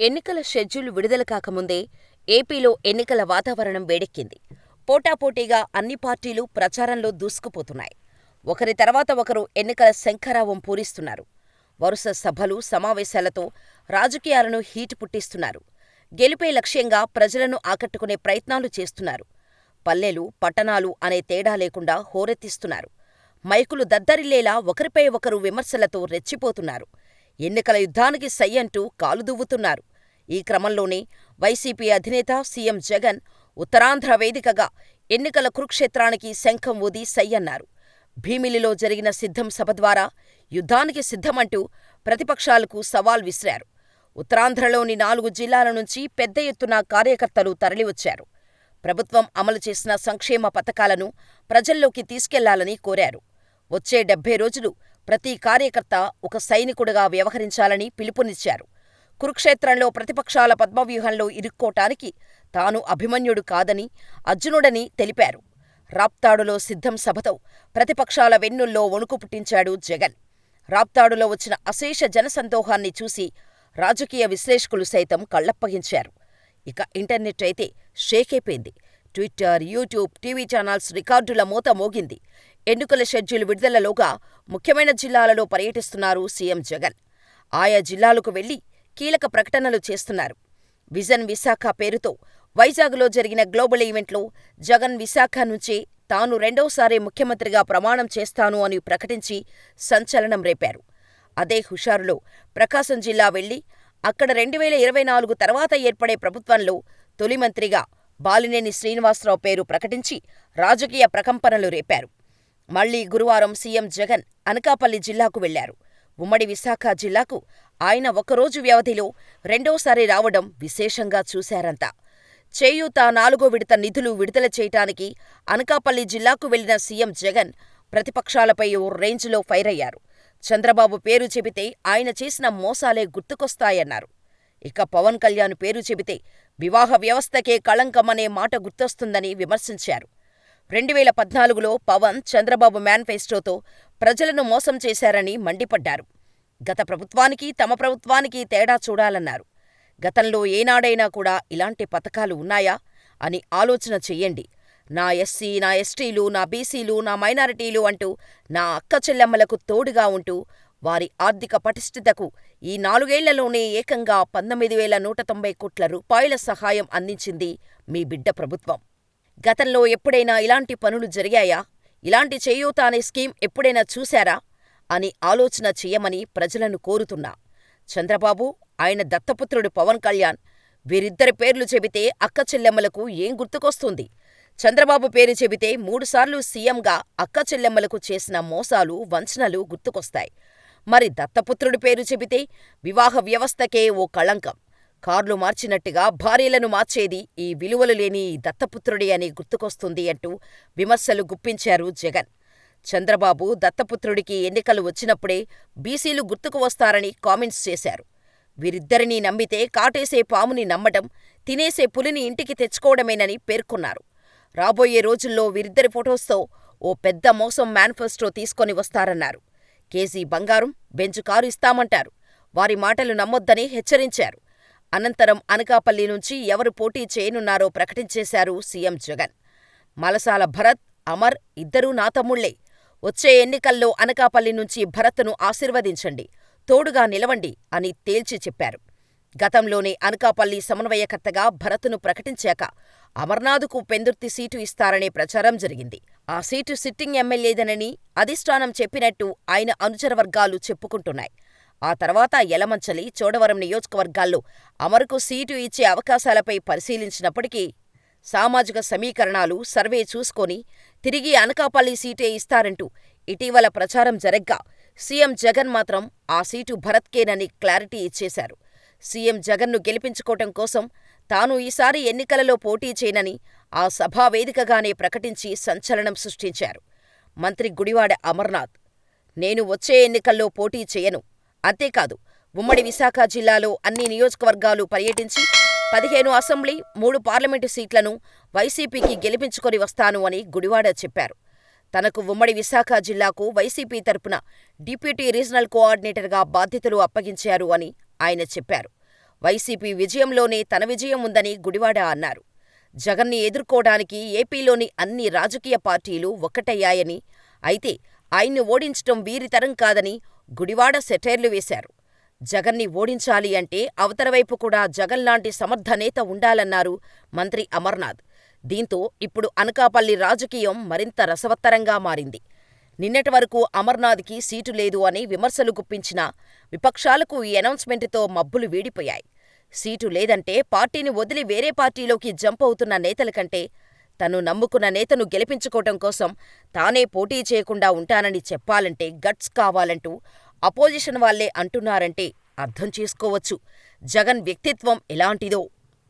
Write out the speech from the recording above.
ఎన్నికల షెడ్యూల్ విడుదల కాకముందే ఏపీలో ఎన్నికల వాతావరణం వేడెక్కింది. పోటాపోటీగా అన్ని పార్టీలు ప్రచారంలో దూసుకుపోతున్నాయి. ఒకరి తర్వాత ఒకరు ఎన్నికల శంఖారావం పూరిస్తున్నారు. వరుస సభలు, సమావేశాలతో రాజకీయాలను హీటు పుట్టిస్తున్నారు. గెలుపే లక్ష్యంగా ప్రజలను ఆకట్టుకునే ప్రయత్నాలు చేస్తున్నారు. పల్లెలు, పట్టణాలు అనే తేడా లేకుండా హోరెత్తిస్తున్నారు. మైకులు దద్దరిల్లేలా ఒకరిపై ఒకరు విమర్శలతో రెచ్చిపోతున్నారు. ఎన్నికల యుద్ధానికి సై అంటూ కాలుదువ్వుతున్నారు. ఈ క్రమంలోనే వైసీపీ అధినేత సీఎం జగన్ ఉత్తరాంధ్ర వేదికగా ఎన్నికల కురుక్షేత్రానికి శంఖం ఊది సై అన్నారు. భీమిలిలో జరిగిన సిద్ధం సభ ద్వారా యుద్ధానికి సిద్ధమంటూ ప్రతిపక్షాలకు సవాల్ విసిరారు. ఉత్తరాంధ్రలోని నాలుగు జిల్లాల నుంచి పెద్ద ఎత్తున కార్యకర్తలు తరలివచ్చారు. ప్రభుత్వం అమలు చేసిన సంక్షేమ పథకాలను ప్రజల్లోకి తీసుకెళ్ళాలని కోరారు. వచ్చే డెబ్బై రోజులు ప్రతి కార్యకర్త ఒక సైనికుడిగా వ్యవహరించాలని పిలుపునిచ్చారు. కురుక్షేత్రంలో ప్రతిపక్షాల పద్మవ్యూహంలో ఇరుక్కోటానికి తాను అభిమన్యుడు కాదని, అర్జునుడని తెలిపారు. రాప్తాడులో సిద్ధం సభతో ప్రతిపక్షాల వెన్నుల్లో వణుకు పుట్టించాడు జగన్. రాప్తాడులో వచ్చిన అశేష జనసందోహాన్ని చూసి రాజకీయ విశ్లేషకులు సైతం కళ్ళప్పగించారు. ఇక ఇంటర్నెట్ అయితే షేకైపోయింది. ట్విట్టర్, యూట్యూబ్, టీవీ ఛానల్స్ రికార్డుల మోత మోగింది. ఎన్నికల షెడ్యూల్ విడుదలలోగా ముఖ్యమైన జిల్లాలలో పర్యటిస్తున్నారు సీఎం జగన్. ఆయా జిల్లాలకు వెళ్ళి కీలక ప్రకటనలు చేస్తున్నారు. విజన్ విశాఖ పేరుతో వైజాగ్లో జరిగిన గ్లోబల్ ఈవెంట్లో జగన్ విశాఖ నుంచే తాను రెండోసారి ముఖ్యమంత్రిగా ప్రమాణం చేస్తాను అని ప్రకటించి సంచలనం రేపారు. అదే హుషారులో ప్రకాశం జిల్లా వెళ్ళి అక్కడ రెండువేల ఇరవై నాలుగు తర్వాత ఏర్పడే ప్రభుత్వంలో తొలి మంత్రిగా బాలినేని శ్రీనివాసరావు పేరు ప్రకటించి రాజకీయ ప్రకంపనలు రేపారు. మళ్ళీ గురువారం సీఎం జగన్ అనకాపల్లి జిల్లాకు వెళ్ళారు. ఉమ్మడి విశాఖ జిల్లాకు ఆయన ఒక్కరోజు వ్యవధిలో రెండోసారి రావడం విశేషంగా చూశారంతా. చేయూత నాలుగో విడత నిధులు విడుదల చేయటానికి అనకాపల్లి జిల్లాకు వెళ్ళిన సీఎం జగన్ ప్రతిపక్షాలపై ఓ రేంజ్లో ఫైరయ్యారు. చంద్రబాబు పేరు చెబితే ఆయన చేసిన మోసాలే గుర్తుకొస్తాయన్నారు. ఇక పవన్ కళ్యాణ్ పేరు చెబితే వివాహ వ్యవస్థకే కళంకమనే మాట గుర్తొస్తుందని విమర్శించారు. రెండువేల పద్నాలుగులో పవన్, చంద్రబాబు మేనిఫెస్టోతో ప్రజలను మోసం చేశారని మండిపడ్డారు. గత ప్రభుత్వానికి, తమ ప్రభుత్వానికి తేడా చూడాలన్నారు. గతంలో ఏనాడైనా కూడా ఇలాంటి పథకాలు ఉన్నాయా అని ఆలోచన చెయ్యండి. నా ఎస్సీ, నా ఎస్టీలు, నా బీసీలు, నా మైనారిటీలు అంటూ నా అక్కచెల్లెమ్మలకు తోడుగా ఉంటూ వారి ఆర్థిక పటిష్ఠతకు ఈ నాలుగేళ్ళలోనే ఏకంగా పంతొమ్మిది వేల నూట తొంభై కోట్ల రూపాయల సహాయం అందించింది మీ బిడ్డ ప్రభుత్వం. గతంలో ఎప్పుడైనా ఇలాంటి పనులు జరిగాయా? ఇలాంటి చేయూత అనే స్కీమ్ ఎప్పుడైనా చూశారా? అని ఆలోచన చెయ్యమని ప్రజలను కోరుతున్నా. చంద్రబాబు, ఆయన దత్తపుత్రుడు పవన్ కళ్యాణ్ వీరిద్దరి పేర్లు చెబితే అక్కచెల్లెమ్మలకు ఏం గుర్తుకొస్తుంది? చంద్రబాబు పేరు చెబితే మూడుసార్లు సీఎంగా అక్కచెల్లెమ్మలకు చేసిన మోసాలు, వంచనలు గుర్తుకొస్తాయి. మరి దత్తపుత్రుడి పేరు చెబితే వివాహ వ్యవస్థకే ఓ కళంకం. కార్లు మార్చినట్టుగా భార్యలను మార్చేది ఈ విలువలు లేని ఈ దత్తపుత్రుడే అని గుర్తుకొస్తుంది అంటూ విమర్శలు గుప్పించారు జగన్. చంద్రబాబు దత్తపుత్రుడికి ఎన్నికలు వచ్చినప్పుడే బీసీలు గుర్తుకు వస్తారని కామెంట్స్ చేశారు. వీరిద్దరినీ నమ్మితే కాటేసే పాముని నమ్మటం, తినేసే పులిని ఇంటికి తెచ్చుకోవడమేనని పేర్కొన్నారు. రాబోయే రోజుల్లో వీరిద్దరి ఫొటోస్తో ఓ పెద్ద మోసం మేనిఫెస్టో తీసుకొని వస్తారన్నారు. కేజీ బంగారం, బెంచు కారు ఇస్తామంటారు. వారి మాటలు నమ్మొద్దని హెచ్చరించారు. అనంతరం అనకాపల్లి నుంచి ఎవరు పోటీ చేయనున్నారో ప్రకటించేశారు సీఎం జగన్. మలసాల భరత్, అమర్ ఇద్దరూ నా తమ్ముళ్ళే. వచ్చే ఎన్నికల్లో అనకాపల్లి నుంచి భరత్ను ఆశీర్వదించండి, తోడుగా నిలవండి అని తేల్చి చెప్పారు. గతంలోనే అనకాపల్లి సమన్వయకర్తగా భరత్ను ప్రకటించాక అమర్నాథ్కు పెందుర్తి సీటు ఇస్తారనే ప్రచారం జరిగింది. ఆ సీటు సిట్టింగ్ ఎమ్మెల్యేదనని అధిష్టానం చెప్పినట్టు ఆయన అనుచరవర్గాలు చెప్పుకుంటున్నాయి. ఆ తర్వాత యలమంచలి, చోడవరం నియోజకవర్గాల్లో అమరుకు సీటు ఇచ్చే అవకాశాలపై పరిశీలించినప్పటికీ సామాజిక సమీకరణాలు, సర్వే చూసుకొని తిరిగి అనకాపల్లి సీటే ఇస్తారంటూ ఇటీవల ప్రచారం జరగ్గా సీఎం జగన్ మాత్రం ఆ సీటు భరత్కేనని క్లారిటీ ఇచ్చేశారు. సీఎం జగన్ను గెలిపించుకోవటం కోసం తాను ఈసారి ఎన్నికలలో పోటీ చేయనని ఆ సభా వేదికగానే ప్రకటించి సంచలనం సృష్టించారు. మంత్రి గుడివాడ అమర్నాథ్ నేను వచ్చే ఎన్నికల్లో పోటీ చేయను. అంతేకాదు ఉమ్మడి విశాఖ జిల్లాలో అన్ని నియోజకవర్గాలు పర్యటించి పదిహేను అసెంబ్లీ, మూడు పార్లమెంటు సీట్లను వైసీపీకి గెలిపించుకొని వస్తాను అని గుడివాడ చెప్పారు. తనకు ఉమ్మడి విశాఖ జిల్లాకు వైసీపీ తరపున డిప్యూటీ రీజనల్ కోఆర్డినేటర్గా బాధ్యతలు అప్పగించారు అని ఆయన చెప్పారు. వైసీపీ విజయంలోనే తన విజయం ఉందని గుడివాడ అన్నారు. జగన్ని ఎదుర్కోవడానికి ఏపీలోని అన్ని రాజకీయ పార్టీలు ఒక్కటయ్యాయని, అయితే ఆయన్ని ఓడించటం వీరితరం కాదని గుడివాడ సెటైర్లు వేశారు. జగన్ని ఓడించాలి అంటే అవతరవైపు కూడా జగన్ లాంటి సమర్థ నేత ఉండాలన్నారు మంత్రి అమర్నాథ్. దీంతో ఇప్పుడు అనకాపల్లి రాజకీయం మరింత రసవత్తరంగా మారింది. నిన్నటి వరకు అమర్నాథ్కి సీటు లేదు అని విమర్శలు గుప్పించినా విపక్షాలకు ఈ అనౌన్స్మెంటుతో మబ్బులు వీడిపోయాయి. సీటు లేదంటే పార్టీని వదిలి వేరే పార్టీలోకి జంప్ అవుతున్న నేతల కంటే తను నమ్ముకున్న నేతను గెలిపించుకోవటం కోసం తానే పోటీ చేయకుండా ఉంటానని చెప్పాలంటే గట్స్ కావాలంటూ అపోజిషన్ వాళ్ళే అంటున్నారంటే అర్థం చేసుకోవచ్చు జగన్ వ్యక్తిత్వం ఎలాంటిదో.